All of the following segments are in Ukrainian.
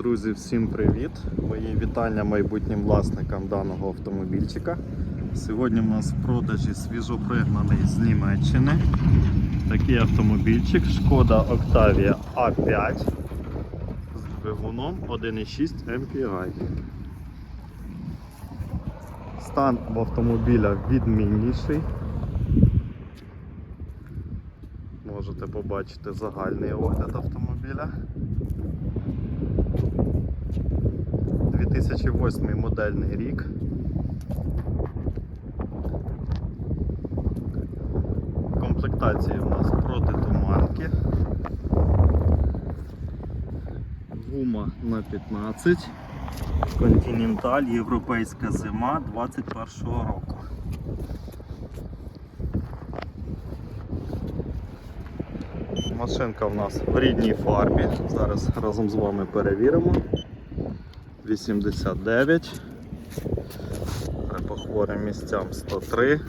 Друзі, всім привіт! Мої вітання майбутнім власникам даного автомобільчика. Сьогодні у нас в продажі свіжопригнаний з Німеччини. Такий автомобільчик Шкода Octavia A5 з двигуном 1.6 MPI. Стан в автомобіля відмінніший. Можете побачити загальний огляд автомобіля. 2008 модельний рік. Комплектації у нас протитуманки. Гума на 15. Континенталь, європейська зима 21-го року. Машинка в нас в рідній фарбі. Зараз разом з вами перевіримо. 89. А По хворим місцям 103.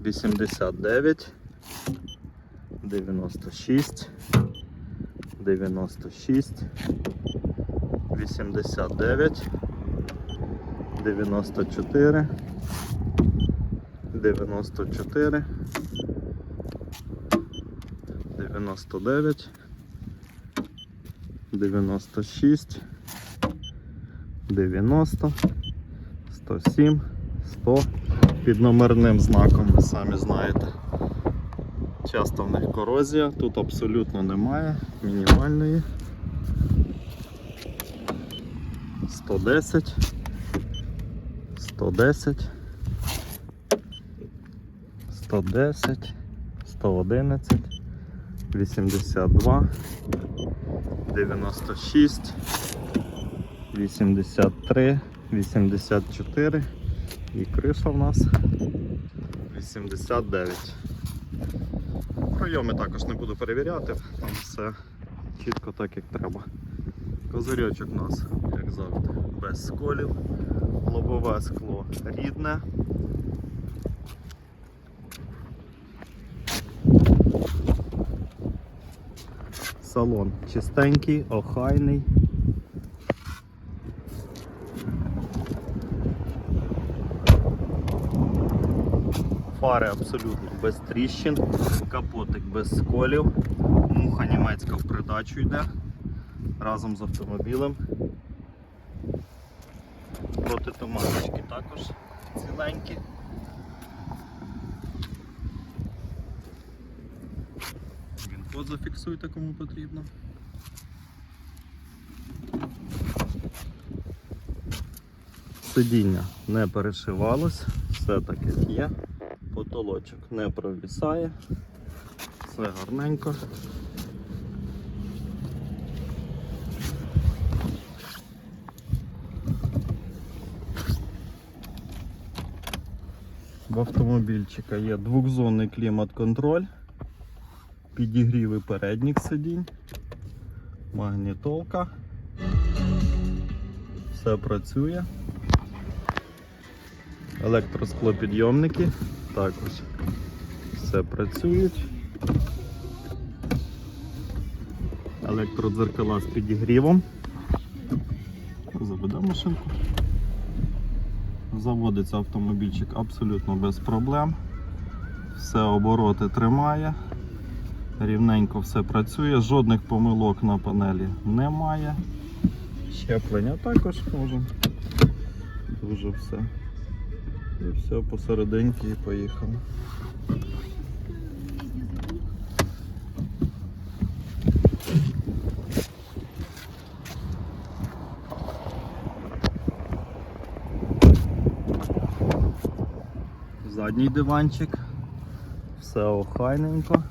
89. 96. 96. 89. 94. 94. 99. 96. 90, 107, 100 під номерним знаком, ви самі знаєте. Часто в них корозія, тут абсолютно немає, мінімальної. 110, 110, 110, 111, 82, 96. 83, 84 і криша в нас 89. Пройоми також не буду перевіряти, там все чітко так як треба. Козирьочок у нас, як завжди, без сколів, лобове скло рідне. Салон чистенький, охайний. Фари абсолютно без тріщин, капотик без сколів, муха німецька в придачу йде разом з автомобілем. Протитуманочки також ціленькі. Він код зафіксуйте кому потрібно. Сидіння не перешивалось, все так як є. Потолочок не провісає, все гарненько. В автомобільчика є двохзонний клімат-контроль, підігріви передніх сидінь, магнітолка. Все працює. Електросклопідйомники також все працюють. Електродзеркала з підігрівом. Заведе машинку. Заводиться автомобільчик абсолютно без проблем. Все обороти тримає. Рівненько все працює, жодних помилок на панелі немає. Щеплення також можемо. Дуже все. І все посерединки і поїхали. Задній диванчик. Все охайненько.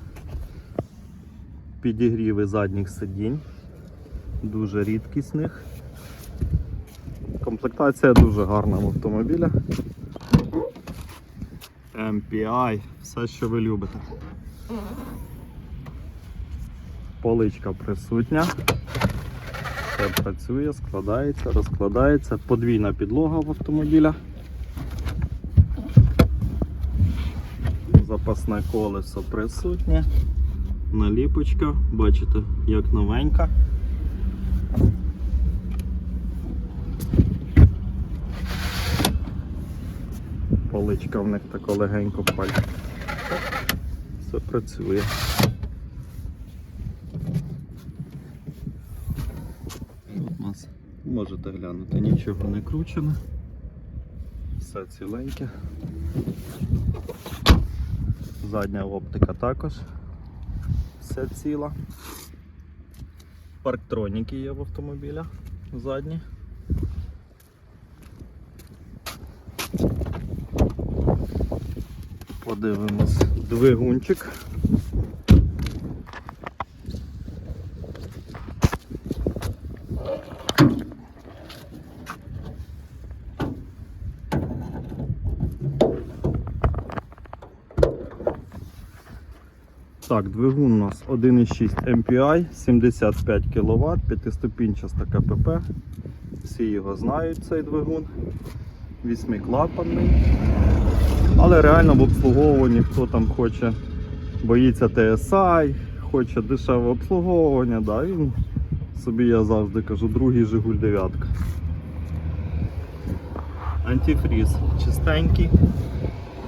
Підігріви задніх сидінь. Дуже рідкісних. Комплектація дуже гарна в автомобіля. MPI, все, що ви любите. Поличка присутня. Все працює, складається, розкладається. Подвійна підлога в автомобіля. Запасне колесо присутнє. Наліпочка, бачите, як новенька. Поличка в них така легенько пальцем. Все працює. У нас можете глянути, нічого не кручено. Все ціленьке. Задня оптика також. Все ціла. Парктроніки є в автомобіля задні. Подивимось двигунчик. Так, двигун у нас 1,6 MPI, 75 кВт, п'ятиступінчаста КПП. Всі його знають, цей двигун. Вісьмиклапанний. Але реально в обслуговуванні, хто там хоче, боїться TSI, хоче дешеве обслуговування, да, він собі я завжди кажу, другий Жигуль дев'ятка. Антифріз чистенький,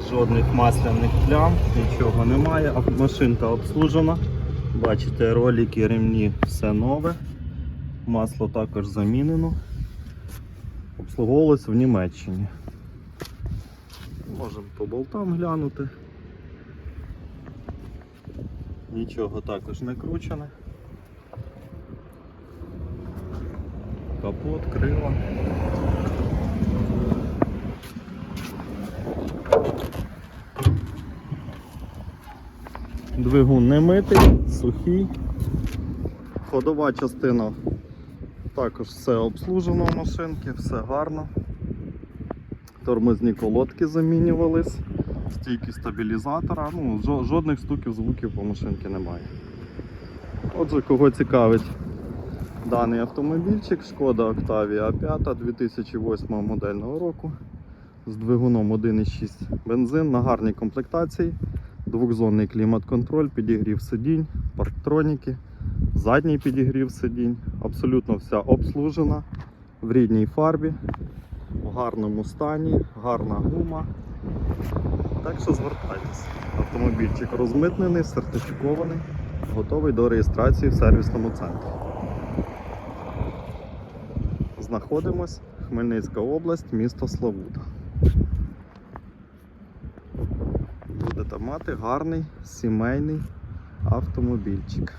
жодних масляних плям, нічого немає, машинка обслужена. Бачите, ролики, ремні, все нове. Масло також замінено. Обслуговувалось в Німеччині. Можемо по болтам глянути. Нічого також не кручене. Капот, крила. Двигун не митий, сухий. Ходова частина також все обслужено в машинки, все гарно. Тормозні колодки замінювались, стійки стабілізатора, ну, жодних стуків, звуків по машинці немає. Отже, кого цікавить даний автомобільчик, шкода Octavia 5 2008 модельного року з двигуном 1,6 бензин на гарній комплектації, двохзонний клімат-контроль, підігрів сидінь, парктроніки, задній підігрів сидінь, абсолютно вся обслужена в рідній фарбі в гарному стані, гарна гума. Так що звертайтесь. Автомобільчик розмитнений, сертифікований, готовий до реєстрації в сервісному центрі. Знаходимось Хмельницька область, місто Славута. Будете мати гарний сімейний автомобільчик.